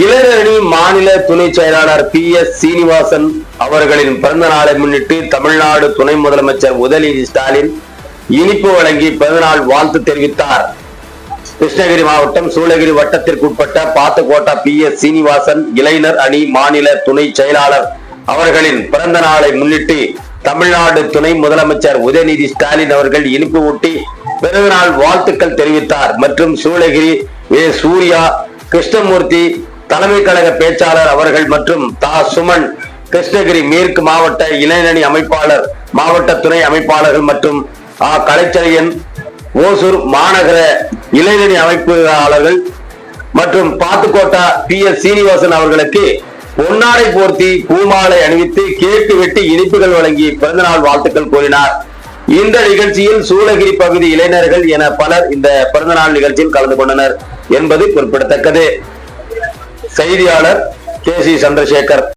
இளைஞரணி மாநில துணை செயலாளர் பி எஸ் சீனிவாசன் அவர்களின் பிறந்த நாளை முன்னிட்டு தமிழ்நாடு துணை முதலமைச்சர் உதயநிதி ஸ்டாலின் இனிப்பு வழங்கி பிறந்தநாள் வாழ்த்து தெரிவித்தார். கிருஷ்ணகிரி மாவட்டம் சூளகிரி வட்டத்திற்குட்பட்ட பாத்துக்கோட்டா பி எஸ் சீனிவாசன் இளைஞர் அணி மாநில துணை செயலாளர் அவர்களின் பிறந்த நாளை முன்னிட்டு தமிழ்நாடு துணை முதலமைச்சர் உதயநிதி ஸ்டாலின் அவர்கள் இனிப்பு ஊட்டி பிறந்தநாள் வாழ்த்துக்கள் தெரிவித்தார். மற்றும் சூளகிரி ஏ சூர்யா கிருஷ்ணமூர்த்தி தலைமை கழக பேச்சாளர் அவர்கள் மற்றும் தா. சுமன் கிருஷ்ணகிரி மேற்கு மாவட்ட இளைஞணி அமைப்பாளர் மாவட்ட துணை அமைப்பாளர்கள் மற்றும் ஆ கலைச்சலையன் ஓசூர் மாநகர இளைஞணி அமைப்பாளர்கள் மற்றும் பாத்துக்கோட்டா பி. எஸ். சீனிவாசன் அவர்களுக்கு பொன்னாடை போர்த்தி பூமாலை அணிவித்து கேக்கு வெட்டி இனிப்புகள் வழங்கி பிறந்தநாள் வாழ்த்துக்கள் கூறினார். இந்த நிகழ்ச்சியில் சூளகிரி பகுதி இளைஞர்கள் என பலர் இந்த பிறந்தநாள் நிகழ்ச்சியில் கலந்து கொண்டனர் என்பது குறிப்பிடத்தக்கது. செய்தியாளர் கே சி சந்திரசேகர்.